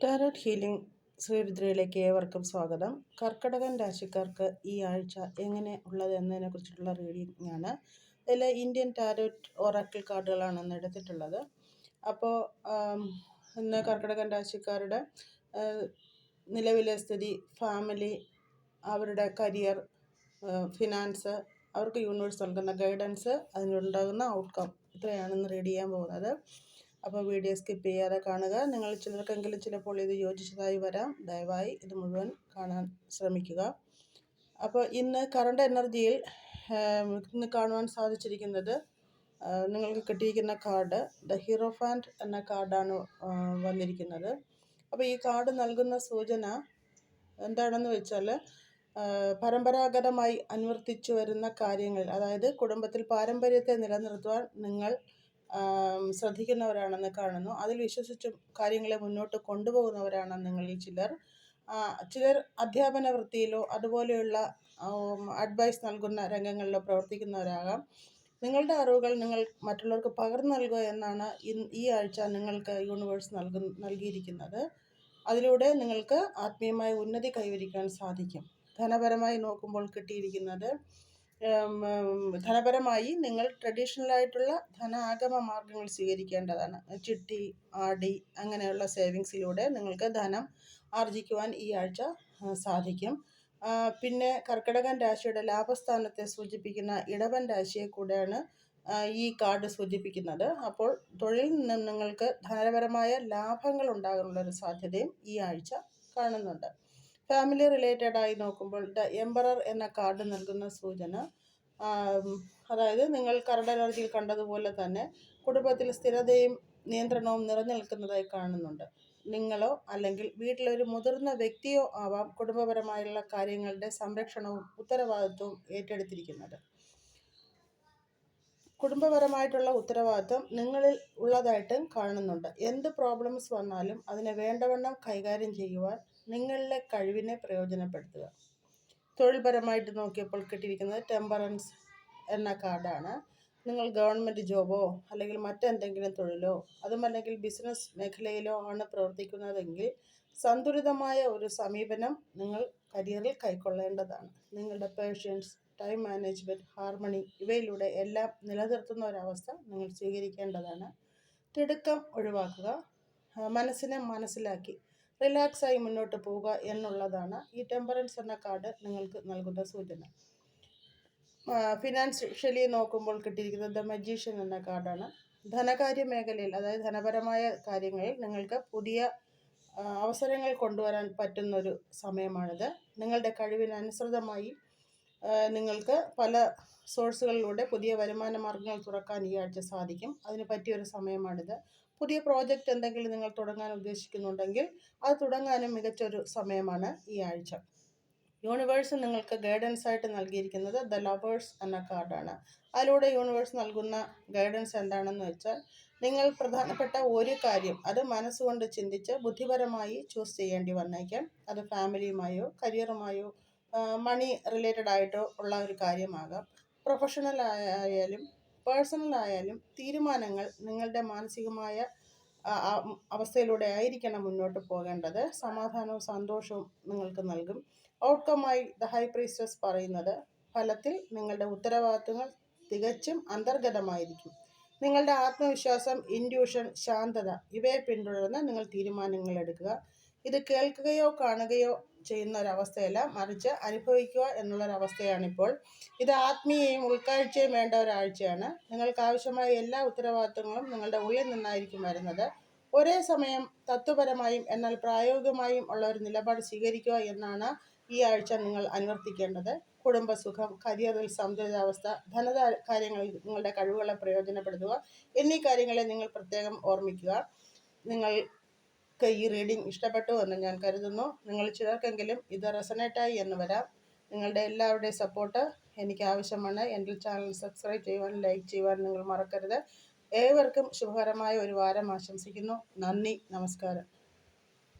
Tarot healing ശ്രീരുദ്രയിലേക്ക് ഏവർക്കും സ്വാഗതം. കർക്കടകൻ രാശിക്കാർക്ക് ഈ ആഴ്ച എങ്ങനെ ഉള്ളത് എന്നതിനെ കുറിച്ചിട്ടുള്ള റീഡിംഗ് ആണ്. ഇതിൽ ഇന്ത്യൻ ടാരോറ്റ് ഓറാക്കിൾ കാർഡുകളാണ് ഇന്ന് എടുത്തിട്ടുള്ളത്. അപ്പോൾ ഇന്ന് കർക്കടകൻ രാശിക്കാരുടെ നിലവിലെ സ്ഥിതി ഫാമിലി അവരുടെ കരിയർ ഫിനാൻസ് അവർക്ക് യൂണിവേഴ്സ് നൽകുന്ന ഗൈഡൻസ് അതിനുണ്ടാകുന്ന ഔട്ട്കം ഇത്രയാണ് ഇന്ന് റീഡ് ചെയ്യാൻ പോകുന്നത്. അപ്പോൾ വീഡിയോ സ്കിപ്പ് ചെയ്യാതെ കാണുക. നിങ്ങൾ ചിലർക്കെങ്കിലും ചിലപ്പോൾ ഇത് യോജിച്ചതായി വരാം. ദയവായി ഇത് മുഴുവൻ കാണാൻ ശ്രമിക്കുക. അപ്പോൾ ഇന്ന് കറണ്ട് എനർജിയിൽ ഇന്ന് കാണുവാൻ സാധിച്ചിരിക്കുന്നത് നിങ്ങൾക്ക് കിട്ടിയിരിക്കുന്ന കാർഡ് ദ ഹീറോ ഫാൻഡ് എന്ന കാർഡാണ് വന്നിരിക്കുന്നത്. അപ്പോൾ ഈ കാർഡ് നൽകുന്ന സൂചന എന്താണെന്ന് വെച്ചാൽ പരമ്പരാഗതമായി അനുവർത്തിച്ചു വരുന്ന കാര്യങ്ങൾ അതായത് കുടുംബത്തിൽ പാരമ്പര്യത്തെ നിലനിർത്തുവാൻ നിങ്ങൾ ശ്രദ്ധിക്കുന്നവരാണെന്ന് കാണുന്നു. അതിൽ വിശ്വസിച്ചും കാര്യങ്ങളെ മുന്നോട്ട് കൊണ്ടുപോകുന്നവരാണ് നിങ്ങളിൽ ചിലർ ചിലർ അധ്യാപന വൃത്തിയിലോ അതുപോലെയുള്ള അഡ്വൈസ് നൽകുന്ന രംഗങ്ങളിലോ പ്രവർത്തിക്കുന്നവരാകാം. നിങ്ങളുടെ അറിവുകൾ നിങ്ങൾ മറ്റുള്ളവർക്ക് പകർന്നു നൽകുക എന്നാണ് ഈ ആഴ്ച നിങ്ങൾക്ക് യൂണിവേഴ്സ് നൽകു നൽകിയിരിക്കുന്നത്. അതിലൂടെ നിങ്ങൾക്ക് ആത്മീയമായ ഉന്നതി കൈവരിക്കാൻ സാധിക്കും. ധനപരമായി നോക്കുമ്പോൾ കിട്ടിയിരിക്കുന്നത് ധനപരമായി നിങ്ങൾ ട്രഡീഷണൽ ആയിട്ടുള്ള ധനാഗമ മാർഗങ്ങൾ സ്വീകരിക്കേണ്ടതാണ്. ചിട്ടി ആർ ഡി അങ്ങനെയുള്ള സേവിങ്സിലൂടെ നിങ്ങൾക്ക് ധനം ആർജിക്കുവാൻ ഈ ആഴ്ച സാധിക്കും. പിന്നെ കർക്കിടകൻ രാശിയുടെ ലാഭസ്ഥാനത്തെ സൂചിപ്പിക്കുന്ന ഇടവൻ രാശിയെ കൂടെയാണ് ഈ കാർഡ് സൂചിപ്പിക്കുന്നത്. അപ്പോൾ തൊഴിൽ നിന്നും നിങ്ങൾക്ക് ധനപരമായ ലാഭങ്ങൾ ഉണ്ടാകാനുള്ളൊരു സാധ്യതയും ഈ ആഴ്ച കാണുന്നുണ്ട്. ഫാമിലി റിലേറ്റഡ് ആയി നോക്കുമ്പോൾ ദ എംബറർ എന്ന കാർഡ് നൽകുന്ന സൂചന അതായത് നിങ്ങൾ കരട് എനർജിയിൽ കണ്ടതുപോലെ തന്നെ കുടുംബത്തിൽ സ്ഥിരതയും നിയന്ത്രണവും നിറഞ്ഞു കാണുന്നുണ്ട്. നിങ്ങളോ അല്ലെങ്കിൽ വീട്ടിലൊരു മുതിർന്ന വ്യക്തിയോ ആവാം കുടുംബപരമായുള്ള കാര്യങ്ങളുടെ സംരക്ഷണവും ഉത്തരവാദിത്വവും ഏറ്റെടുത്തിരിക്കുന്നത്. കുടുംബപരമായിട്ടുള്ള ഉത്തരവാദിത്വം നിങ്ങളിൽ ഉള്ളതായിട്ടും കാണുന്നുണ്ട്. എന്ത് പ്രോബ്ലംസ് വന്നാലും അതിനെ വേണ്ടവണ്ണം കൈകാര്യം ചെയ്യുവാൻ നിങ്ങളുടെ കഴിവിനെ പ്രയോജനപ്പെടുത്തുക. തൊഴിൽപരമായിട്ട് നോക്കിയപ്പോൾ കിട്ടിയിരിക്കുന്നത് ടെമ്പറൻസ് എന്ന കാർഡാണ് നിങ്ങൾ ഗവൺമെന്റ് ജോബോ അല്ലെങ്കിൽ മറ്റെന്തെങ്കിലും തൊഴിലോ അതുമല്ലെങ്കിൽ ബിസിനസ് മേഖലയിലോ ആണ് പ്രവർത്തിക്കുന്നതെങ്കിൽ സന്തുലിതമായ ഒരു സമീപനം നിങ്ങൾ കരിയറിൽ കൈക്കൊള്ളേണ്ടതാണ്. നിങ്ങളുടെ പേഷ്യൻസ് ടൈം മാനേജ്മെന്റ് ഹാർമണി ഇവയിലൂടെ എല്ലാം നിലനിർത്തുന്ന ഒരവസ്ഥ നിങ്ങൾ സ്വീകരിക്കേണ്ടതാണ്. തിടുക്കം ഒഴിവാക്കുക മനസ്സിനെ മനസ്സിലാക്കി റിലാക്സായി മുന്നോട്ട് പോവുക എന്നുള്ളതാണ് ഈ ടെമ്പറൻസ് എന്ന കാർഡ് നിങ്ങൾക്ക് നൽകുന്ന സൂചന. ഫിനാൻഷ്യലി നോക്കുമ്പോൾ കിട്ടിയിരിക്കുന്നത് ദ മജീഷ്യൻ എന്ന കാർഡാണ്. ധനകാര്യ മേഖലയിൽ അതായത് ധനപരമായ കാര്യങ്ങളിൽ നിങ്ങൾക്ക് പുതിയ അവസരങ്ങൾ കൊണ്ടുവരാൻ പറ്റുന്നൊരു സമയമാണിത്. നിങ്ങളുടെ കഴിവിനനുസൃതമായി നിങ്ങൾക്ക് പല സോഴ്സുകളിലൂടെ പുതിയ വരുമാന മാർഗങ്ങൾ തുറക്കാൻ ഈ ആഴ്ച സാധിക്കും. അതിന് പറ്റിയൊരു സമയമാണിത്. പുതിയ പ്രോജക്റ്റ് എന്തെങ്കിലും നിങ്ങൾ തുടങ്ങാൻ ഉദ്ദേശിക്കുന്നുണ്ടെങ്കിൽ അത് തുടങ്ങാനും മികച്ചൊരു സമയമാണ് ഈ ആഴ്ച. യൂണിവേഴ്സ് നിങ്ങൾക്ക് ഗൈഡൻസ് ആയിട്ട് നൽകിയിരിക്കുന്നത് ദ ലവേഴ്സ് എന്ന കാർഡാണ്. അതിലൂടെ യൂണിവേഴ്സ് നൽകുന്ന ഗൈഡൻസ് എന്താണെന്ന് വെച്ചാൽ നിങ്ങൾ പ്രധാനപ്പെട്ട ഒരു കാര്യം അത് മനസ്സുകൊണ്ട് ചിന്തിച്ച് ബുദ്ധിപരമായി ചൂസ് ചെയ്യേണ്ടി വന്നേക്കാം. അത് ഫാമിലിയുമായോ കരിയറുമായോ മണി റിലേറ്റഡ് ആയിട്ടോ ഉള്ള ഒരു കാര്യമാകാം. പ്രൊഫഷണൽ ആയാലും പേഴ്സണൽ ആയാലും തീരുമാനങ്ങൾ നിങ്ങളുടെ മാനസികമായ അവസ്ഥയിലൂടെ ആയിരിക്കണം മുന്നോട്ട് പോകേണ്ടത്. സമാധാനവും സന്തോഷവും നിങ്ങൾക്ക് നൽകും. ഔട്ട്കമായി ദ ഹൈ പ്രീസ്റ്റസ് പറയുന്നത് ഫലത്തിൽ നിങ്ങളുടെ ഉത്തരവാദിത്വങ്ങൾ തികച്ചും അന്തർഗതമായിരിക്കും. നിങ്ങളുടെ ആത്മവിശ്വാസം ഇൻഡ്യൂഷൻ ശാന്തത ഇവയെ പിന്തുടർന്ന് നിങ്ങൾ തീരുമാനങ്ങൾ എടുക്കുക. ഇത് കേൾക്കുകയോ കാണുകയോ ചെയ്യുന്ന ഒരവസ്ഥയല്ല മറിച്ച് അനുഭവിക്കുക എന്നുള്ളൊരവസ്ഥയാണിപ്പോൾ. ഇത് ആത്മീയയും ഉൾക്കാഴ്ചയും വേണ്ട ഒരാഴ്ചയാണ്. നിങ്ങൾക്ക് ആവശ്യമായ എല്ലാ ഉത്തരവാദിത്തങ്ങളും നിങ്ങളുടെ ഉള്ളിൽ നിന്നായിരിക്കും വരുന്നത്. ഒരേ സമയം തത്വപരമായും എന്നാൽ പ്രായോഗികമായും ഉള്ള ഒരു നിലപാട് സ്വീകരിക്കുക എന്നാണ് ഈ ആഴ്ച നിങ്ങൾ അനുവർത്തിക്കേണ്ടത്. കുടുംബസുഖം കരിയറിൽ സന്തുലിതാവസ്ഥ ധനത കാര്യങ്ങളിൽ നിങ്ങളുടെ കഴിവുകളെ പ്രയോജനപ്പെടുത്തുക എന്നീ കാര്യങ്ങളെ നിങ്ങൾ പ്രത്യേകം ഓർമ്മിക്കുക. നിങ്ങൾക്ക് ഈ റീഡിംഗ് ഇഷ്ടപ്പെട്ടു എന്ന് ഞാൻ കരുതുന്നു. നിങ്ങൾ ചിലർക്കെങ്കിലും ഇത് റെസനേറ്റായി എന്ന് വരാം. നിങ്ങളുടെ എല്ലാവരുടെയും സപ്പോർട്ട് എനിക്ക് ആവശ്യമാണ്. എന്റെ ചാനൽ സബ്സ്ക്രൈബ് ചെയ്യുവാൻ ലൈക്ക് ചെയ്യുവാൻ നിങ്ങൾ മറക്കരുത്. ഏവർക്കും ശുഭകരമായ ഒരു വാരം ആശംസിക്കുന്നു. നന്ദി നമസ്കാരം.